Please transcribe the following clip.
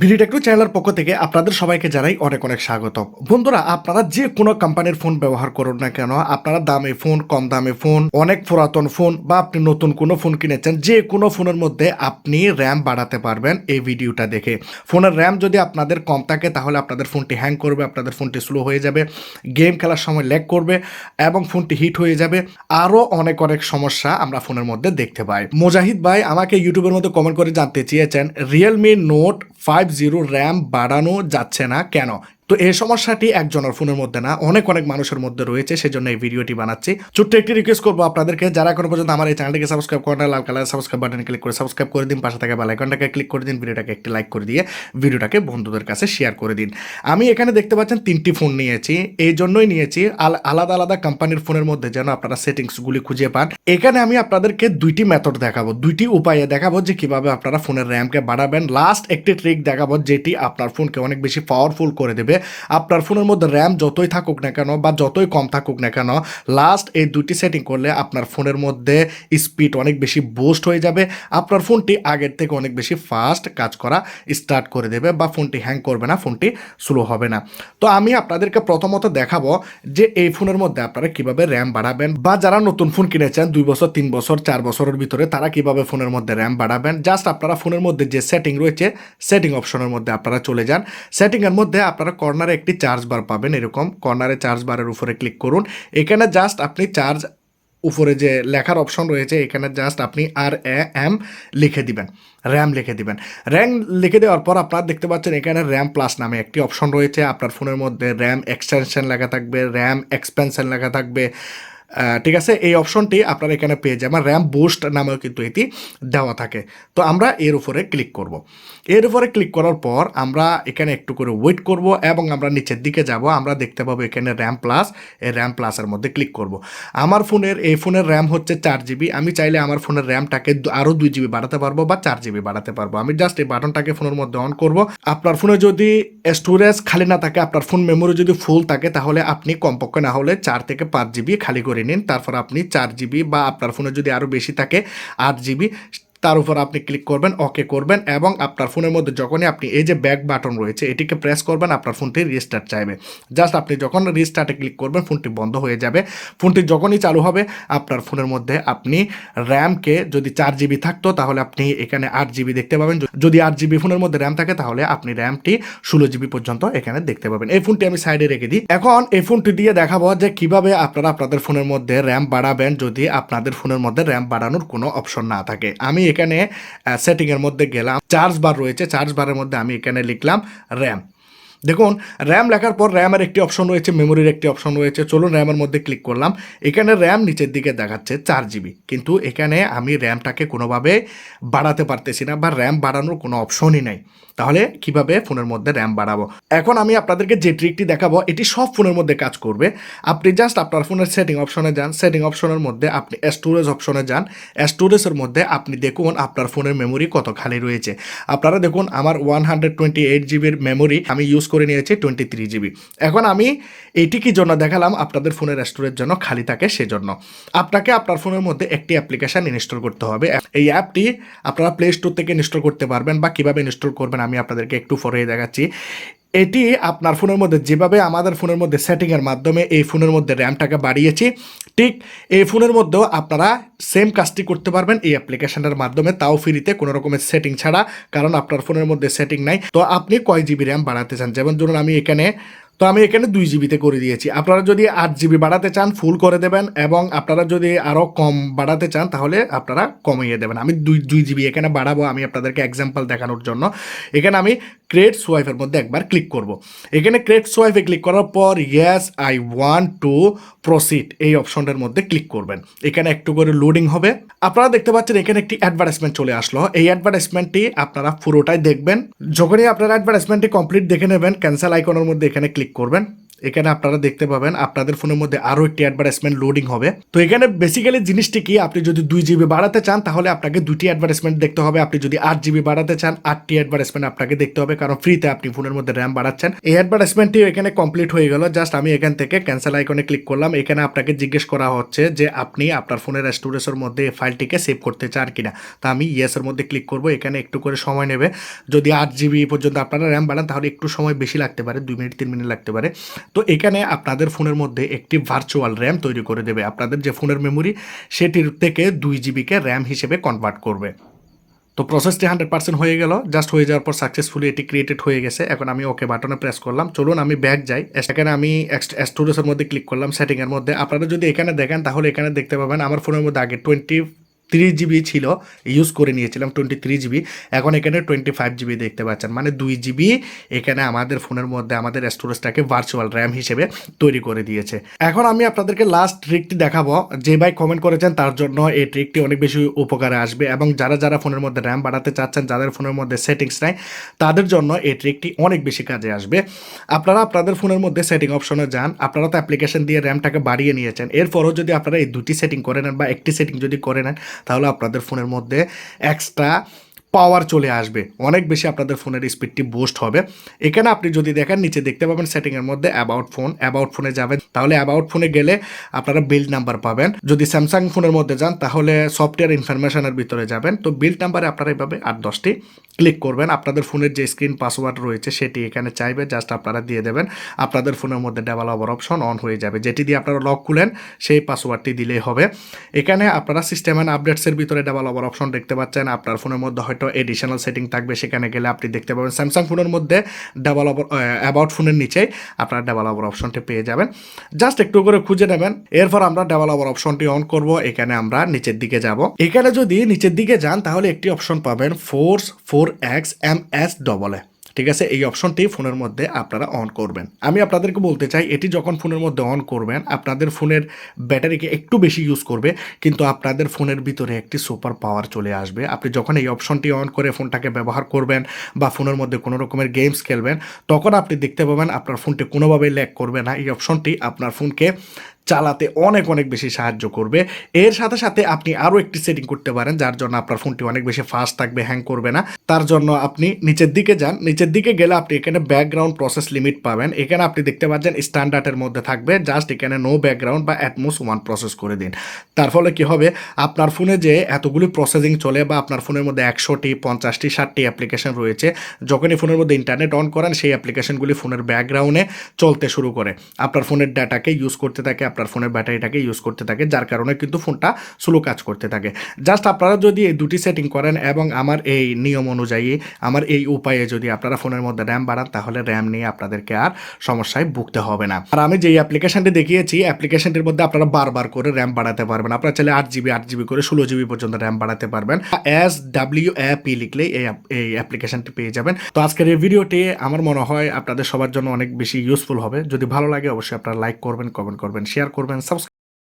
ভিডিওটেকটু চ্যানেলের পক্ষ থেকে আপনাদের সবাইকে জানাই অনেক অনেক স্বাগত বন্ধুরা, আপনারা যে কোনো কোম্পানির ফোন ব্যবহার করুন না কেন, আপনারা দামি ফোন কম দামি ফোন অনেক পুরাতন ফোন বা আপনি নতুন কোনো ফোন কিনেছেন, যে কোনো ফোনের মধ্যে আপনি র্যাম বাড়াতে পারবেন এই ভিডিওটা দেখে। ফোনের র্যাম যদি আপনাদের কম থাকে, তাহলে আপনাদের ফোনটি হ্যাং করবে, আপনাদের ফোনটি স্লো হয়ে যাবে গেম খেলার সময় ল্যাগ করবে এবং ফোনটি হিট হয়ে যাবে। আরও অনেক অনেক সমস্যা আমরা ফোনের মধ্যে দেখতে পাই। মুজাহিদ ভাই আমাকে ইউটিউবের মধ্যে কমেন্ট করে জানতে চেয়েছেন Realme note five zero RAM বাড়ানো যাচ্ছে না। কেন? তো এই সমস্যাটি একজনের ফোনের মধ্যে না, অনেক অনেক মানুষের মধ্যে রয়েছে, সেজন্য এই ভিডিওটি বানাচ্ছি। ছোট্ট একটি রিকোয়েস্ট করব আপনাদেরকে, যারা এখনও পর্যন্ত আমার এই চ্যানেলটিকে সাবস্ক্রাইব করেন লাল কালার সাবস্ক্রাইব বাটনে ক্লিক করে সাবস্ক্রাইব করে দিন, পাশে থাকা বেল আইকনটাকে ক্লিক করে দিন, ভিডিওটাকে একটি লাইক করে দিয়ে ভিডিওটাকে বন্ধুদের কাছে শেয়ার করে দিন। আমি এখানে দেখতে পাচ্ছেন তিনটি ফোন নিয়েছি, এই জন্যই নিয়েছি আল- আলাদা আলাদা কোম্পানির ফোনের মধ্যে যেন আপনারা সেটিংসগুলি খুঁজে পান। এখানে আমি আপনাদেরকে দুইটি মেথড দেখাবো, দুইটি উপায়ে দেখাবো যে কীভাবে আপনারা ফোনের র্যামকে বাড়াবেন। লাস্ট একটি ট্রিক দেখাবো যেটি আপনার ফোনকে অনেক বেশি পাওয়ারফুল করে দেবে। আপনার ফোনের মধ্যে র্যাম যতই থাকুক না কেন বা যতই কম থাকুক না কেন লাস্ট এই দুইটি সেটিং করলে আপনার ফোনের মধ্যে স্পিড অনেক বেশি বুস্ট হয়ে যাবে। আপনার ফোনটি আগের থেকে অনেক বেশি ফাস্ট কাজ করা স্টার্ট করে দেবে বা ফোনটি হ্যাং করবে না, ফোনটি স্লো হবে না। তো আমি আপনাদেরকে প্রথমত দেখাবো যে এই ফোনের মধ্যে আপনারা কীভাবে র্যাম বাড়াবেন বা যারা নতুন ফোন কিনেছেন দুই বছর, তিন বছর, চার বছরের ভিতরে তারা কীভাবে ফোনের মধ্যে র্যাম বাড়াবেন। জাস্ট আপনারা ফোনের মধ্যে যে সেটিং রয়েছে সেটিং অপশনের মধ্যে আপনারা চলে যান। সেটিংয়ের মধ্যে আপনারা কর্নারে একটি চার্জ বার পাবেন এরকম। কর্নারে চার্জ বারের উপরে ক্লিক করুন। এখানে জাস্ট আপনি চার্জ উপরে যে লেখার অপশন রয়েছে, এখানে জাস্ট আপনি আর, এ, এম লিখে দিবেন। র্যাম লিখে দিবেন। র্যাম লিখে দেওয়ার পর আপনারা দেখতে পাচ্ছেন এখানে র্যাম প্লাস নামে একটি অপশন রয়েছে। আপনার ফোনের মধ্যে র্যাম এক্সটেনশন লেখা থাকবে র্যাম এক্সপেনশন লেখা থাকবে। ঠিক আছে? এই অপশনটি আপনারা এখানে পেয়ে যাবেন। র্যাম বুস্ট নামেও কিন্তু এটি দেওয়া থাকে। তো আমরা এর উপরে ক্লিক করব। এর উপরে ক্লিক করার পর আমরা এখানে একটু করে ওয়েট করব এবং আমরা নিচের দিকে যাব। আমরা দেখতে পাবো এখানে র্যাম প্লাস এই র্যাম প্লাসের মধ্যে ক্লিক করব। আমার ফোনের, এই ফোনের র্যাম হচ্ছে চার জিবি আমি চাইলে আমার ফোনের র্যামটাকে আরও দুই জিবি বাড়াতে পারব বা চার জিবি বাড়াতে পারব। আমি জাস্ট এই বাটনটাকে ফোনের মধ্যে অন করব। আপনার ফোনে যদি স্টোরেজ খালি না থাকে, আপনার ফোন মেমোরি যদি ফুল থাকে, তাহলে আপনি কমপক্ষে না হলে চার থেকে পাঁচ জিবি খালি করে নিন। তারপর আপনি চার জিবি বা আপনার ফোনে যদি আরও বেশি থাকে আট জিবি তার উপর আপনি ক্লিক করবেন ওকে করবেন এবং আপনার ফোনের মধ্যে যখনই আপনি এই যে ব্যাক বাটন রয়েছে, এটিকে প্রেস করবেন, আপনার ফোনটি রিস্টার্ট চাইবে। জাস্ট আপনি যখন রিস্টার্টে ক্লিক করবেন ফোনটি বন্ধ হয়ে যাবে। ফোনটি যখনই চালু হবে, আপনার ফোনের মধ্যে আপনি র্যামকে যদি চার জিবি থাকতো, তাহলে আপনি এখানে আট জিবি দেখতে পাবেন। যদি আট জিবি ফোনের মধ্যে র্যাম থাকে, তাহলে আপনি র্যামটি ষোলো জিবি পর্যন্ত এখানে দেখতে পাবেন। এই ফোনটি আমি সাইডে রেখে দিই। এখন এই ফোনটি দিয়ে দেখাবো যে কীভাবে আপনারা আপনাদের ফোনের মধ্যে র্যাম বাড়াবেন, যদি আপনাদের ফোনের মধ্যে র্যাম বাড়ানোর কোনো অপশন না থাকে। আমি এখানে সেটিংয়ের মধ্যে গেলাম। চার্জ বার রয়েছে চার্জ বারের মধ্যে আমি এখানে লিখলাম র্যাম দেখুন র্যাম লেখার পর র্যামের একটি অপশন রয়েছে মেমোরির একটি অপশন রয়েছে। চলুন র্যামের মধ্যে ক্লিক করলাম। এখানে র্যাম নিচের দিকে দেখাচ্ছে চার জিবি কিন্তু এখানে আমি র্যামটাকে কোনোভাবে বাড়াতে পারতেছি না বা র্যাম বাড়ানোর কোনো অপশনই নাই। তাহলে কীভাবে ফোনের মধ্যে র্যাম বাড়াবো? এখন আমি আপনাদেরকে যে ট্রিকটি দেখাবো, এটি সব ফোনের মধ্যে কাজ করবে। আপনি জাস্ট আপনার ফোনের সেটিং অপশনে যান। সেটিং অপশনের মধ্যে আপনি স্টোরেজ অপশনে যান। স্টোরেজের মধ্যে আপনি দেখুন আপনার ফোনের মেমোরি কত খালি রয়েছে। আপনারা দেখুন, আমার ওয়ান হান্ড্রেড টোয়েন্টি এইট জিবির মেমোরি আমি ইউজ করে নিয়েছি টোয়েন্টি থ্রি জিবি এখন আমি এটি কি জন্য দেখালাম? আপনাদের ফোনের স্টোরেজ জন্য খালি থাকে সেজন্য। আপনাকে আপনার ফোনের মধ্যে একটি অ্যাপ্লিকেশান ইনস্টল করতে হবে। এই অ্যাপটি আপনারা প্লে স্টোর থেকে ইনস্টল করতে পারবেন বা কীভাবে ইনস্টল করবেন আমি আপনাদেরকে একটু পরে দেখাচ্ছি। এটি আপনার ফোনের মধ্যে যেভাবে আমাদের ফোনের মধ্যে সেটিংয়ের মাধ্যমে এই ফোনের মধ্যে র্যামটাকে বাড়িয়েছি, ঠিক এই ফোনের মধ্যেও আপনারা সেম কাজটি করতে পারবেন এই অ্যাপ্লিকেশনের মাধ্যমে, তাও ফ্রিতে কোনো রকমের সেটিং ছাড়া, কারণ আপনার ফোনের মধ্যে সেটিং নাই। তো আপনি কয় জিবি র্যাম বাড়াতে চান? যেমন ধরুন আমি এখানে, তো আমি এখানে দুই জিবিতে করে দিয়েছি। আপনারা যদি আট জিবি বাড়াতে চান ফুল করে দেবেন এবং আপনারা যদি আরও কম বাড়াতে চান, তাহলে আপনারা কমিয়ে দেবেন। আমি দুই দুই জিবি এখানে বাড়াবো, আমি আপনাদেরকে এক্সাম্পল দেখানোর জন্য। এখানে আমি ক্রেড সোয়াইফের মধ্যে একবার ক্লিক করব। এখানে ক্রেট সোয়াইফে ক্লিক করার পর yes I want to proceed এই অপশনটার মধ্যে ক্লিক করবেন। এখানে একটু করে লোডিং হবে। আপনারা দেখতে পাচ্ছেন এখানে একটি অ্যাডভার্টাইজমেন্ট চলে আসলো। এই অ্যাডভার্টাইজমেন্টটি আপনারা পুরোটাই দেখবেন। যখনই আপনারা অ্যাডভার্টাইজমেন্টটি কমপ্লিট দেখে নেবেন ক্যান্সেল আইকনের মধ্যে এখানে ক্লিক করবেন। এখানে আপনারা দেখতে পাবেন, আপনাদের ফোনের মধ্যে আরও একটি অ্যাডভার্টাইজমেন্ট লোডিং হবে। তো এখানে বেসিক্যালি জিনিসটি কি? আপনি যদি দুই জিবি বাড়াতে চান, তাহলে আপনাকে দুটি অ্যাডভার্টাইজমেন্ট দেখতে হবে। আপনি যদি আট জিবি বাড়াতে চান, আটটি অ্যাডভার্টাইজমেন্ট আপনাকে দেখতে হবে, কারণ ফ্রিতে আপনি ফোনের মধ্যে র্যাম বাড়াচ্ছেন। এই অ্যাডভার্টাইজমেন্টটি এখানে কমপ্লিট হয়ে গেল। জাস্ট আমি এখান থেকে ক্যান্সেল আইকনে ক্লিক করলাম। এখানে আপনাকে জিজ্ঞেস করা হচ্ছে যে, আপনি আপনার ফোনের স্টোরেজের মধ্যে এই ফাইলটিকে সেভ করতে চান কিনা? তা আমি ইয়েসের মধ্যে ক্লিক করব। এখানে একটু করে সময় নেবে। যদি আট জিবি পর্যন্ত আপনারা র্যাম বাড়ান, তাহলে একটু সময় বেশি লাগতে পারে, দুই মিনিট, তিন মিনিট লাগতে পারে। তো এখানে আপনাদের ফোনের মধ্যে একটি ভার্চুয়াল র্যাম তৈরি করে দেবে। আপনাদের যে ফোনের মেমোরি সেটির থেকে দুই জিবিকে র্যাম হিসেবে কনভার্ট করবে। তো প্রসেসটি হান্ড্রেড পার্সেন্ট হয়ে গেল। জাস্ট হয়ে যাওয়ার পর সাকসেসফুলি এটি ক্রিয়েটেড হয়ে গেছে। এখন আমি ওকে বাটনে প্রেস করলাম। চলুন আমি ব্যাক যাই। সেখানে আমি স্টোরেজের মধ্যে ক্লিক করলাম। সেটিংয়ের মধ্যে। আপনারা যদি এখানে দেখেন, তাহলে এখানে দেখতে পাবেন আমার ফোনের মধ্যে আগে টোয়েন্টি থ্রি জিবি ছিল ইউজ করে নিয়েছিলাম টোয়েন্টি থ্রি জিবি এখন এখানে টোয়েন্টি ফাইভ জিবি দেখতে পাচ্ছেন। মানে দুই জিবি এখানে আমাদের ফোনের মধ্যে, আমাদের স্টোরেজটাকে ভার্চুয়াল র্যাম হিসেবে তৈরি করে দিয়েছে। এখন আমি আপনাদেরকে লাস্ট ট্রিকটি দেখাবো। যে ভাই কমেন্ট করেছেন, তার জন্য এই ট্রিকটি অনেক বেশি উপকারে আসবে এবং যারা যারা ফোনের মধ্যে র্যাম বাড়াতে চাচ্ছেন, যাদের ফোনের মধ্যে সেটিংস নাই, তাদের জন্য এই ট্রিকটি অনেক বেশি কাজে আসবে। আপনারা আপনাদের ফোনের মধ্যে সেটিং অপশনে যান, আপনারা তো অ্যাপ্লিকেশন দিয়ে র্যামটাকে বাড়িয়ে নিয়েছেন। এরপরও যদি আপনারা এই দুটি সেটিং করে নেন বা একটি সেটিং যদি করে নেন তাহলে আপনাদের ফোনের মধ্যে এক্সট্রা পাওয়ার চলে আসবে। অনেক বেশি আপনাদের ফোনের স্পিডটি বুস্ট হবে। এখানে আপনি যদি দেখেন, নিচে দেখতে পাবেন সেটিংয়ের মধ্যে অ্যাবাউট ফোন অ্যাবাউট ফোনে যাবেন, তাহলে অ্যাবাউট ফোনে গেলে আপনারা বিল্ড নাম্বার পাবেন। যদি স্যামসাং ফোনের মধ্যে যান, তাহলে সফটওয়্যার ইনফরমেশনের ভিতরে যাবেন। তো বিল্ড নাম্বারে আপনারা এইভাবে আট, দশটি ক্লিক করবেন। আপনাদের ফোনের যে স্ক্রিন পাসওয়ার্ড রয়েছে, সেটি এখানে চাইবে জাস্ট আপনারা দিয়ে দেবেন। আপনাদের ফোনের মধ্যে ডেভেলপার অপশন অন হয়ে যাবে। যেটি দিয়ে আপনারা লক খুলেন, সেই পাসওয়ার্ডটি দিলেই হবে। এখানে আপনারা সিস্টেম অ্যান্ড আপডেটসের ভিতরে ডেভেলপার অপশন দেখতে পাচ্ছেন। আপনার ফোনের মধ্যে হয়তো এডিশনাল সেটিং থাকবে, সেখানে গেলে আপনি দেখতে পাবেন স্যামসাং ফোনের মধ্যে ডেভেলপার অ্যাবাউট ফোনের নিচেই আপনার ডেভেলপার অপশনটি পেয়ে যাবেন। জাস্ট একটু করে খুঁজে নেবেন, এরপর আমরা ডেভেলপার অপশনটি অন করব, এখানে আমরা নিচের দিকে যাব। এখানে যদি নিচের দিকে যান, তাহলে একটি অপশন পাবেন force four x M S double A ঠিক আছে? এই অপশনটি ফোনের মধ্যে আপনারা অন করবেন। আমি আপনাদেরকে বলতে চাই, এটি যখন ফোনের মধ্যে অন করবেন, আপনাদের ফোনের ব্যাটারিকে একটু বেশি ইউজ করবে, কিন্তু আপনাদের ফোনের ভিতরে একটি সুপার পাওয়ার চলে আসবে। আপনি যখন এই অপশনটি অন করে ফোনটাকে ব্যবহার করবেন বা ফোনের মধ্যে কোনো রকমের গেমস খেলবেন, তখন আপনি দেখতে পাবেন আপনার ফোনটি কোনোভাবেই ল্যাক করবে না। এই অপশনটি আপনার ফোনকে চালাতে অনেক অনেক বেশি সাহায্য করবে। এর সাথে সাথে আপনি আরও একটি সেটিং করতে পারেন, যার জন্য আপনার ফোনটি অনেক বেশি ফাস্ট থাকবে হ্যাং করবে না। তার জন্য আপনি নিচের দিকে যান। নিচের দিকে গেলে আপনি এখানে ব্যাকগ্রাউন্ড প্রসেস লিমিট পাবেন। এখানে আপনি দেখতে পাচ্ছেন স্ট্যান্ডার্ডের মধ্যে থাকবে। জাস্ট এখানে নো ব্যাকগ্রাউন্ড বা অ্যাটমোস ওয়ান প্রসেস করে দিন। তার ফলে কি হবে? আপনার ফোনে যে এতগুলি প্রসেসিং চলে বা আপনার ফোনের মধ্যে একশোটি, পঞ্চাশটি, ষাটটি অ্যাপ্লিকেশন রয়েছে, যখনই ফোনের মধ্যে ইন্টারনেট অন করেন, সেই অ্যাপ্লিকেশনগুলি ফোনের ব্যাকগ্রাউন্ডে চলতে শুরু করে। আপনার ফোনের ডাটাকে ইউজ করতে থাকে আপনার ফোনের ব্যাটারিটাকে ইউজ করতে থাকে, যার কারণে কিন্তু ফোনটা স্লো কাজ করতে থাকে। জাস্ট আপনারা যদি এই দুটি সেটিং করেন এবং আমার এই নিয়ম অনুযায়ী, আমার এই উপায়ে যদি আপনারা ফোনের মধ্যে র্যাম বাড়ান, তাহলে র্যাম নিয়ে আপনাদেরকে আর সমস্যায় ভুগতে হবে না। আর আমি যেই অ্যাপ্লিকেশনটি দেখিয়েছি অ্যাপ্লিকেশনটির মধ্যে আপনারা বারবার করে র্যাম বাড়াতে পারবেন। আপনারা চাইলে আট জিবি আট জিবি করে ষোলো জিবি পর্যন্ত র্যাম বাড়াতে পারবেন। এস ডাব্লিউ অ্যাপি লিখলে এই এই অ্যাপ্লিকেশনটি পেয়ে যাবেন। তো আজকের এই ভিডিওটি আমার মনে হয় আপনাদের সবার জন্য অনেক বেশি ইউজফুল হবে। যদি ভালো লাগে, অবশ্যই আপনারা লাইক করবেন কমেন্ট করবেন Kerkorman, sabes